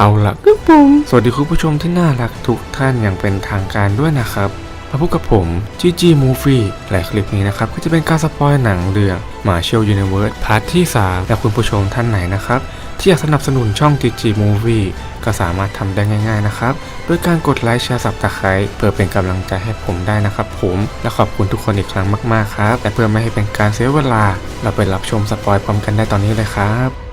เอาละก็ผมสวัสดีคุณผู้ชมที่น่ารักทุกท่านอย่างเป็นทางการด้วยนะครับมาพบกับผมจีจีมูฟี่และคลิปนี้นะครับก็จะเป็นการสปอยหนังเรื่อง Marshall Universe พาร์ทที่ 3 และคุณผู้ชมท่านไหนนะครับ ที่อยากสนับสนุนช่อง GG Movie ก็สามารถทำได้ง่ายๆนะครับด้วยการกดไลค์แชร์สับตะไคร้เพื่อเป็นกำลังใจให้ผมได้นะครับผมและขอบคุณทุกคนอีกครั้งมากๆครับและเพื่อไม่ให้เป็นการเสียเวลา เราไปรับชมสปอยพร้อมกันได้ตอนนี้เลยครับ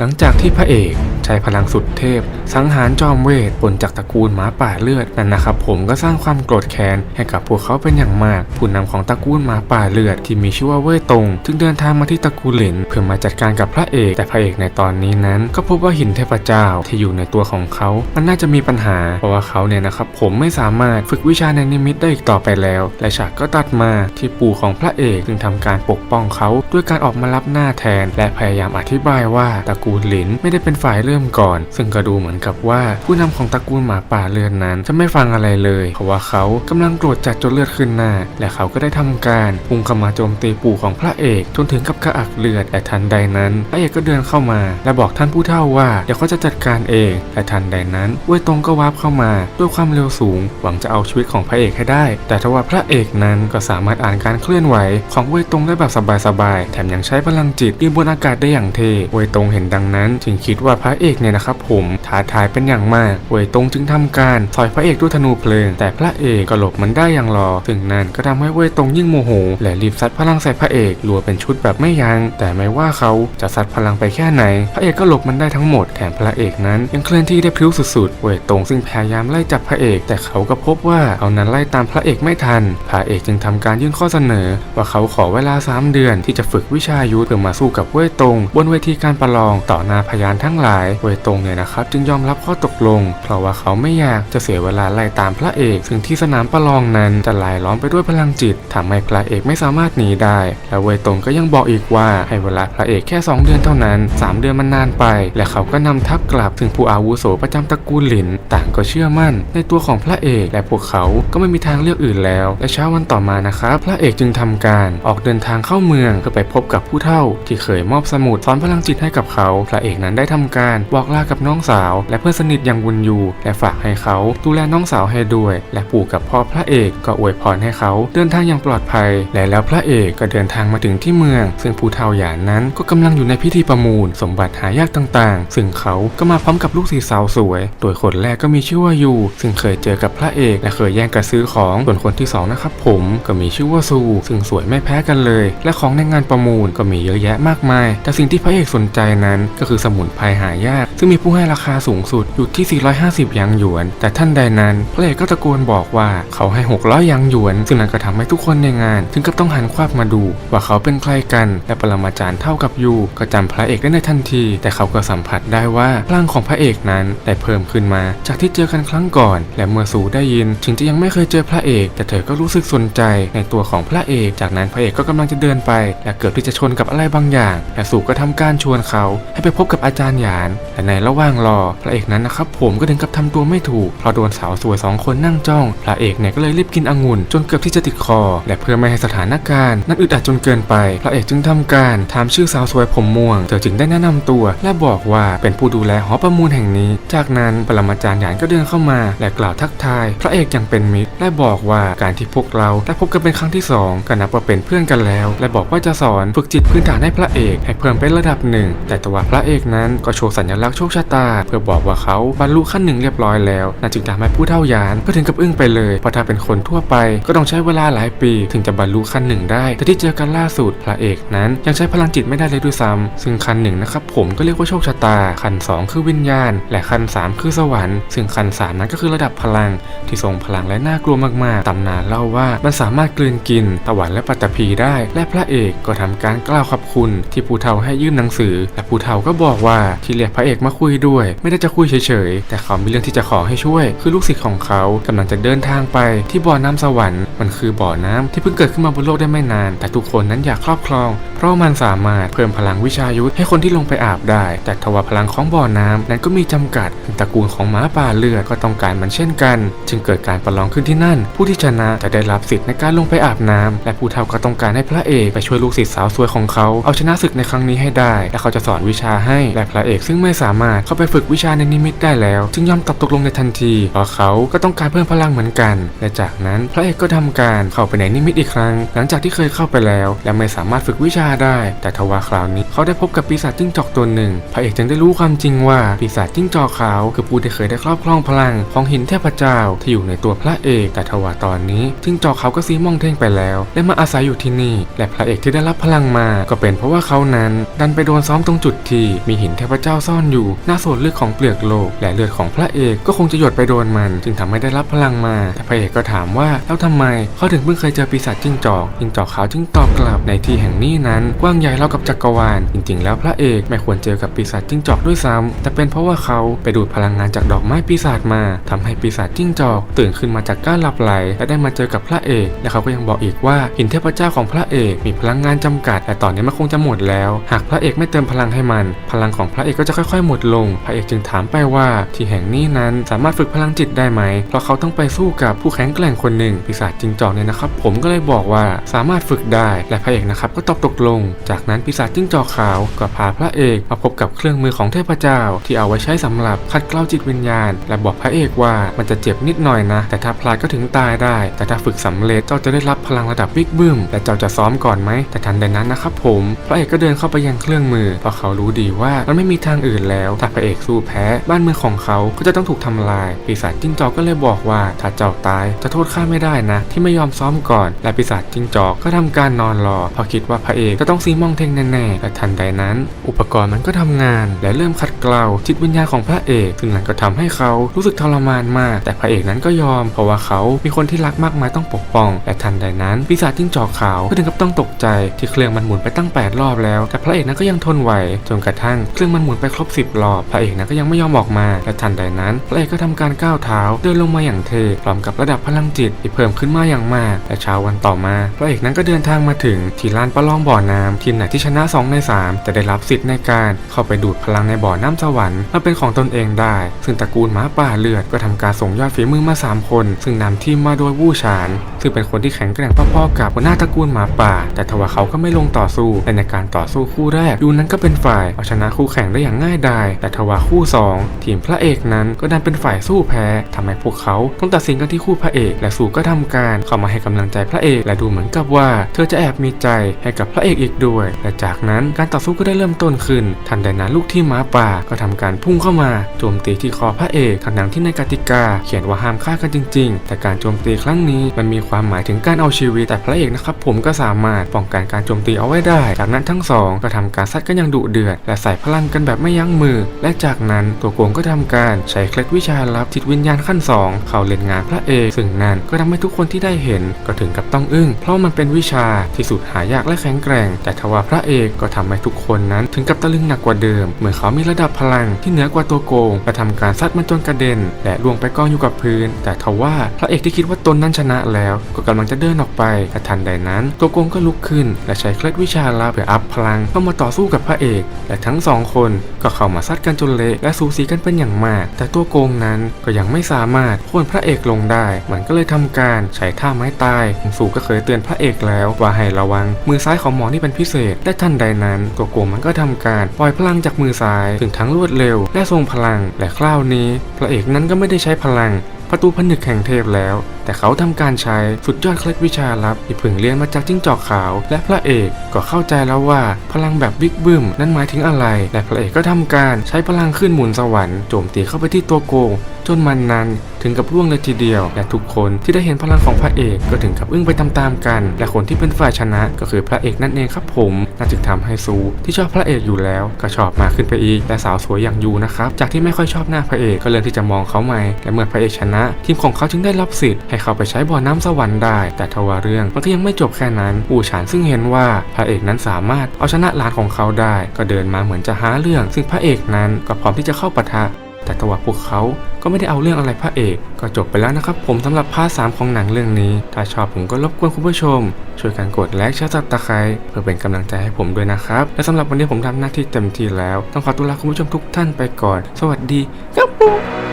หลังจากที่พระเอกใช้พลังสุดเทพ สังหารจอมเวทบนจากตระกูลหมาป่าเลือดนั่นนะครับผมก็สร้างความโกรธแค้นให้กับพวกเขาเป็นอย่างมาก ผู้นำของตระกูลหมาป่าเลือดที่มีชื่อว่าเว่ยตงจึงเดินทางมาที่ตระกูลหลินเพื่อมาจัดการกับพระเอก แต่พระเอกในตอนนี้นั้น ก็พบว่าหินเทพเจ้าที่อยู่ในตัวของเขา มันน่าจะมีปัญหา เพราะว่าเขาเนี่ยนะครับผมไม่สามารถฝึกวิชาในนิมิตได้อีกต่อไปแล้ว และฉากก็ตัดมาที่ปู่ของพระเอกจึงทำการปกป้องเขาด้วยการออกมารับหน้าแทน และพยายามอธิบายว่าตระกูลหลินไม่ได้เป็นฝ่ายเริ่มก่อน ซึ่งก็ดูเหมือนกับว่าผู้นำของตระกูลหมาป่าเลือดนั้น จะไม่ฟังอะไรเลย เพราะว่าเขากำลังโกรธจัดจนเลือดขึ้นหน้า และเขาก็ได้ทำการพุ่งเข้ามาโจมตีปู่ของพระเอกจนถึงกับกระอักเลือดและทันใดนั้นพระเอกก็เดินเข้ามา และบอกท่านผู้เฒ่าว่าเดี๋ยวเขาจะจัดการเองและทันใดนั้นเว่ยตงก็วาร์ปเข้ามา ด้วยความเร็วสูง หวังจะเอาชีวิตของพระเอกให้ได้ แต่ทว่าพระเอกนั้นก็สามารถอ่านการเคลื่อนไหว ของเว่ยตงได้แบบสบายๆแถมยังใช้พลังจิตยืนบนอากาศได้อย่างเท่เว่ยตงเห็นดังนั้นจึงคิดว่าพระเอกเนี่ยนะครับผมท้าทายเป็นอย่างมากเว่ยตงจึงทำการสอยพระเอกด้วยธนูเพลิง แต่พระเอกก็หลบมันได้อย่างรอซึ่งนั่นก็ทำให้เว่ยตงยิ่งโมโห และรีบซัดพลังใส่พระเอกรัวเป็นชุดแบบไม่ยัง้งแต่ไม่ว่าเขาจะซัดพลังไปแค่ไหน พระเอกก็หลบมันได้ทั้งหมดแถมพระเอกนั้นยังเคลื่อนที่ได้พลิ้วสุดๆ เว่ยตงซึ่งพยายามไล่จับพระเอก แต่เขาก็พบว่าเขานั้นไล่ตามพระเอกไม่ทัน พระเอกจึงทำการยื่นข้อเสนอ ว่าเขาขอเวลา 3 เดือนที่จะฝึกวิชายุทธเพื่อมาสู้กับเว่ยตงบนเวทีการประลองต่อหน้าพยานทั้งหลายเวยตงเนี่ยนะครับจึงยอมรับข้อตกลง เพราะว่าเขาไม่อยากจะเสียเวลาไล่ตามพระเอกซึ่งที่สนามประลองนั้นจะลายล้อมไปด้วยพลังจิตทำให้พระเอกไม่สามารถหนีได้ และเวยตงก็ยังบอกอีกว่าให้เวลาพระเอกแค่ 2 เดือนเท่านั้น 3 เดือนมันนานไป และเขาก็นำทัพกลับถึงผู้อาวุโสประจำตระกูลหลิน ต่างก็เชื่อมั่น ในตัวของพระเอกและพวกเขาก็ไม่มีทางเลือกอื่นแล้ว และเช้าวันต่อมานะครับพระเอกจึงทำการออกเดินทางเข้าเมืองเพื่อไปพบกับผู้เฒ่า ที่เคยมอบสมุดสอนพลังจิตให้กับเขาพระเอกนั้นได้ทำการบอกลากับน้องสาว และเพื่อนสนิทอย่างวุนยูและฝากให้เขาดูแลน้องสาวให้ด้วย และปู่กับพ่อพระเอกก็อวยพรให้เขาเดินทางอย่างปลอดภัย และแล้วพระเอกก็เดินทางมาถึงที่เมือง ซึ่งผู้เฒ่าหยานนั้นก็กำลังอยู่ในพิธีประมูล สมบัติหายากต่างๆ ซึ่งเขาก็มาพร้อมกับลูกสีสาวสวย โดยคนแรกก็มีชื่อว่ายูซึ่งเคยเจอกับพระเอกและเคยแย่งกันซื้อของส่วนคนที่สองนะครับผมก็มีชื่อว่าซูซึ่งสวยไม่แพ้กันเลย และของในงานประมูลก็มีเยอะแยะมากมาย แต่สิ่งที่พระเอกสนใจนั้นก็คือสมุนไพรหายาก ซึ่งมีผู้ให้ราคาสูงสุดอยู่ที่ 450หยางหยวน แต่ท่านใดนั้นพระเอกก็ตะโกนบอกว่าเขาให้ 600หยางหยวน ซึ่งนั่นก็ทำให้ทุกคนในงาน ถึงกับต้องหันควับมาดู ว่าเขาเป็นใครกันและปรมาจารย์เท่ากับยูก็จำพระเอกได้ในทันที แต่เขาก็สัมผัสได้ว่าพลังของพระเอกนั้นได้เพิ่มขึ้นมา จากที่เจอกันครั้งก่อน และเมื่อสูได้ยิน ถึงจะยังไม่เคยเจอพระเอก แต่เธอก็รู้สึกสนใจในตัวของพระเอก จากนั้นพระเอกก็กำลังจะเดินไป และเกือบที่จะชนกับอะไรบางอย่างและสูก็ทำการชวนเขาให้ไปพบกับอาจารย์หยานและในระหว่างรอพระเอกนั้นนะครับผมก็ถึงกับทำตัวไม่ถูกเพราะโดนสาวสวยสองคนนั่งจ้อง พระเอกเนี่ยก็เลยรีบกินองุ่นจนเกือบที่จะติดคอ และเพื่อไม่ให้สถานการณ์นั้นอึดอัดจนเกินไป พระเอกจึงทำการถามชื่อสาวสวยผมม่วงเธอจึงได้แนะนำตัว และบอกว่าเป็นผู้ดูแลหอประมูลแห่งนี้ จากนั้นปรมาจารย์หยานก็เดินเข้ามา และกล่าวทักทาย พระเอกอย่างเป็นมิตรและบอกว่าการที่พวกเราได้พบกันเป็นครั้งที่สองก็นับว่าเป็นเพื่อนกันแล้ว และบอกว่าจะสอนฝึกจิตพื้นฐานให้พระเอกให้เพิ่มเป็นระดับหนึ่งแต่ตัวพระเอกนั้นก็โชว์สัญลักษณ์โชคชะตา เพื่อบอกว่าเขาบรรลุขั้นหนึ่งเรียบร้อยแล้วนั่นจึงทำให้ผู้เท่าหยานก็ถึงกับอึ้งไปเลยเพราะถ้าเป็นคนทั่วไปก็ต้องใช้เวลาหลายปี ถึงจะบรรลุขั้นหนึ่งได้ แต่ที่เจอกันล่าสุดพระเอกนั้นยังใช้พลังจิตไม่ได้เลยด้วยซ้ำซึ่งขั้นหนึ่งนะครับผมก็เรียกว่าโชคชะตาขั้นสองคือวิญญาณ และขั้นสามคือสวรรค์ซึ่งขั้นสามนั้นก็คือระดับพลัง ที่ทรงพลังและน่ากลัวมากๆตำนานเล่าว่ามันสามารถกลืนกินตะวันและปัตตภีได้ และพระเอกก็ทำการกล่าวขอบคุณ ที่ผู้เฒ่าให้ยืมหนังสือ และผู้เฒ่าก็บอกว่าที่เรียกพระเอกมาคุยด้วย ไม่ได้จะคุยเฉยๆ แต่เขามีเรื่องที่จะขอให้ช่วย คือลูกศิษย์ของเขากำลังจะเดินทางไปที่บ่อน้ำสวรรค์มันคือบ่อน้ำที่เพิ่งเกิดขึ้นมาบนโลกได้ไม่นาน แต่ทุกคนนั้นอยากครอบครอง เพราะมันสามารถเพิ่มพลังวิชายุทธให้คนที่ลงไปอาบได้ แต่ทว่าพลังของบ่อน้ำนั้นก็มีจำกัดตระกูลของหมาป่าเลือดก็ต้องการมันเช่นกัน จึงเกิดการประลองขึ้นที่นั่น ผู้ที่ชนะจะได้รับสิทธิ์ในการลงไปอาบน้ำและผู้เฒ่าก็ต้องการให้พระเอกไปช่วยลูกศิษย์สาวสวยของเขาเอาชนะศึกในครั้งนี้ให้ได้ และเขาจะสอนวิชาให้ และพระเอกซึ่งไม่สามารถเข้าไปฝึกวิชาในนิมิตได้แล้ว จึงยอมตอบตกลงในทันทีเพราะเขาก็ต้องการเพิ่มพลังเหมือนกัน และจากนั้นพระเอกก็ทำการเข้าไปในนิมิตอีกครั้ง หลังจากที่เคยเข้าไปแล้ว และไม่สามารถฝึกวิชาได้ แต่ทว่าคราวนี้เขาได้พบกับปีศาจจิ้งจอกตัวหนึ่ง พระเอกจึงได้รู้ความจริงว่าปีศาจจิ้งจอกขาวคือผู้ที่เคยได้ครอบครองพลังของหินเทพเจ้าที่อยู่ในตัวพระเอก แต่ทว่าตอนนี้จิ้งจอกเขาก็ซีมองเท่งไปแล้วและมาอาศัยอยู่ที่นี่ และพระเอกที่ได้รับพลังมา ก็เป็นเพราะว่าเขานั้นดันไปโดนซ้อมตรงจุดที่มีหินเทพเจ้าซ่อนอยู่ หน้าโสดเลือดของเปลือกโลก และเลือดของพระเอกก็คงจะหยดไปโดนมัน จึงทำให้ได้รับพลังมา แต่พระเอกก็ถามว่าแล้วทำไมเขาถึงเพิ่งเคยเจอปีศาจจิ้งจอกจิ้งจอกขาวจึงตอบกลับในที่แห่งนี้นั้น กว้างใหญ่เท่ากับจักรวาลจริง ๆ แล้วพระเอกไม่ควรเจอกับปีศาจจิ้งจอกด้วยซ้ำแต่เป็นเพราะว่าเขาไปดูดพลังงานจากดอกไม้ปีศาจมาทำให้ปีศาจจิ้งจอก ตื่นขึ้นมาจากการหลับไหลและได้มาเจอกับพระเอก และเขาก็ยังบอกอีกว่าหินเทพเจ้าของพระเอกมีพลังงานจำกัด แต่ตอนนี้มันคงจะหมดแล้ว หากพระเอกไม่เติมพลังให้มัน พลังของพระเอกก็จะค่อยๆ หมดลง พระเอกจึงถามไปว่าที่แห่งนี้นั้นสามารถฝึกพลังจิตได้ไหม เพราะเขาต้องไปสู้กับผู้แข็งแกร่งคนหนึ่งปีศาจจิงจอกเนี่ยนะครับ ผมก็เลยบอกว่าสามารถฝึกได้ และพระเอกนะครับก็ตอบตกลง จากนั้นปีศาจจิงจอกขาวก็พาพระเอกมาพบกับเครื่องมือของเทพเจ้า ที่เอาไว้ใช้สำหรับขัดเกลาจิตวิญญาณ และบอกพระเอกว่ามันจะเจ็บนิดหน่อยนะ แต่ถ้าพลาดก็ถึงตายได้ แต่ถ้าฝึกสำเร็จเจ้าจะได้รับพลังระดับบิ๊กบึ้มและเจ้าจะซ้อมก่อนไหมแต่ทันใดนั้นนะครับผม พระเอกก็เดินเข้าไปยังเครื่องมือพราะเขารู้ดีว่ามันไม่มีทางอื่นแล้วถ้าพระเอกสู้แพ้ บ้านเมืองของเขาก็จะต้องถูกทำลาย ปีศาจจิ้งจอกก็เลยบอกว่าถ้าเจ้าตายจะโทษข้าไม่ได้นะ ที่ไม่ยอมซ้อมก่อน และปีศาจจิ้งจอกก็ทำการนอนรอพราะคิดว่าพระเอกจะต้องซีมองเทงแน่ๆและทันใดนั้น อุปกรณ์มันก็ทำงาน และเริ่มขัดเกลาจิตวิญญาณของพระเอกซึ่งนั่นก็ทำให้เขารู้สึกทรมานมาก แต่พระเอกนั้นก็ยอม เพราะว่าเขามีคนที่รักมากมายต้องปกป้อง และทันใดนั้นปีศาจจิ้งจอกขาวก็ถึงกับต้องตกใจที่เครื่องมันหมุนไปตั้ง8รอบแล้ว แต่พระเอกนั้นก็ยังทนไหวจนกระทั่งเครื่องมันหมุนไปครบ 10รอบพระเอกนั้นก็ยังไม่ยอมออกมา และทันใดนั้นพระเอกก็ทำการก้าวเท้าเดินลงมาอย่างเท่พร้อมกับระดับพลังจิตที่เพิ่มขึ้นมาอย่างมาก และเช้าวันต่อมา พระเอกนั้นก็เดินทางมาถึงที่ลานประลองบ่อน้ำทีมไหนที่ชนะ 2 ใน 3 จะได้รับสิทธิ์ในการเข้าไปดูดพลังในบ่อน้ำสวรรค์มาเป็นของตนเองได้ ซึ่งตระกูลหม้าป่าเลือดก็ทำการส่งยอดฝีมือมา 3 คน ซึ่งนำทีมมาโดยวู่ฉาน ซึ่งเป็นคนที่แข็งแกร่งพอๆกับหัวหน้าตระกูลหมาป่า แต่ทว่าเขาก็ไม่ลงต่อสู้และในการต่อสู้คู่แรกยูนั้นก็เป็นฝ่ายเอาชนะคู่แข่งได้อย่างง่ายดาย แต่ทว่าคู่ 2 ทีมพระเอกนั้นก็ดันเป็นฝ่ายสู้แพ้ทำให้พวกเขาต้องตัดสินกันที่คู่พระเอก และสู่ก็ทำการเข้ามาให้กำลังใจพระเอกและดูเหมือนกับว่า เธอจะแอบมีใจให้กับพระเอกอีกด้วย และจากนั้นการต่อสู้ก็ได้เริ่มต้นขึ้น ทันใดนั้นลูกที่หมาป่าก็ทำการพุ่งเข้ามาโจมตีที่คอพระเอกทั้งที่ในกติกา เขียนว่าห้ามฆ่ากันจริง ๆ แต่การโจมตีครั้งนี้มันมีความหมายถึงการเอาชีวิต แต่พระเอกนะครับผมก็สามารถป้องกันการโจมตีเอาไว้ได้ จากนั้นทั้งสองก็ทำการซัดกันอย่างดุเดือดและใส่พลังกันแบบไม่ยั้งมือ และจากนั้นตัวโกงก็ทำการใช้เคล็ดวิชาลับจิตวิญญาณขั้นสองเข้าเล่นงานพระเอกซึ่งนั่นก็ทำให้ทุกคนที่ได้เห็นก็ถึงกับต้องอึ้ง เพราะมันเป็นวิชาที่สุดหายากและแข็งแกร่ง แต่ทว่าพระเอกก็ทำให้ทุกคนนั้นถึงกับตะลึงหนักกว่าเดิม เมื่อเขามีระดับพลังที่เหนือกว่าตัวโกงและทำการซัดมันจนกระเด็น และล่วงไปกองอยู่กับพื้น แต่ทว่าพระเอกที่คิดว่าตนนั้นชนะแล้ว ก็กำลังจะเดินออกไปกระทันใดนั้น ตัวโกงก็ลุกขึ้น และใช้เคล็ดวิชาลับเพื่ออัพพลังเข้ามาต่อสู้กับพระเอกและทั้งสองคนก็เข้ามาซัดกันจนเละและสูสีกันเป็นอย่างมาก แต่ตัวโกงนั้นก็ยังไม่สามารถโค่นพระเอกลงได้ มันก็เลยทำการใช้ท่าไม้ตายสูก็เคยเตือนพระเอกแล้วว่าให้ระวัง มือซ้ายของหมอนี่เป็นพิเศษ และทันใดนั้นตัวโกงมันก็ทำการปล่อยพลังจากมือซ้ายถึงทั้งรวดเร็ว และทรงพลัง และคราวนี้ พระเอกนั้นก็ไม่ได้ใช้พลัง ประตูผนึกแห่งเทพแล้ว แต่เขาทำการใช้สุดยอดเคล็ดวิชาลับที่ผึ่งเรียนมาจากจิ้งจอกขาว และพระเอกก็เข้าใจแล้วว่าพลังแบบบิ๊กบึ้มนั้นหมายถึงอะไร และพระเอกก็ทำการใช้พลังขึ้นหมุนสวรรค์โจมตีเข้าไปที่ตัวโกง จนมันนั้นถึงกับร่วงเลยทีเดียว และทุกคนที่ได้เห็นพลังของพระเอกก็ถึงกับอึ้งไปตามๆกัน และคนที่เป็นฝ่ายชนะก็คือพระเอกนั่นเองครับผมน่าจึงทำให้ซูที่ชอบพระเอกอยู่แล้ว ก็ชอบมากขึ้นไปอีกและสาวสวยอย่างยูนะครับจากที่ไม่ค่อยชอบหน้าพระเอกก็เริ่มที่จะมองเขาใหม่และเมื่อพระเอกชนะ ทีมของเขาจึงได้รับสิทธิ์ให้เขาไปใช้บ่อน้ำสวรรค์ได้ แต่ทว่าเรื่องมันก็ยังไม่จบแค่นั้นอู่ฉานซึ่งเห็นว่าพระเอกนั้นสามารถเอาชนะหลานของเขาได้ ก็เดินมาเหมือนจะหาเรื่อง ซึ่งพระเอกนั้นก็พร้อมที่จะเข้าปะทะ แต่ทว่าพวกเขาก็ไม่ได้เอาเรื่องอะไรพระเอก ก็จบไปแล้วนะครับผมสำหรับภาคสามของหนังเรื่องนี้ ถ้าชอบผมก็รบกวนคุณผู้ชม ช่วยกันกดไลค์แชร์ตับตะไคร้เพื่อเป็นกำลังใจให้ผมด้วยนะครับ และสำหรับวันนี้ผมทำหน้าที่เต็มที่แล้ว ต้องขอตัวลาคุณผู้ชมทุกท่านไปก่อน สวัสดีครับผม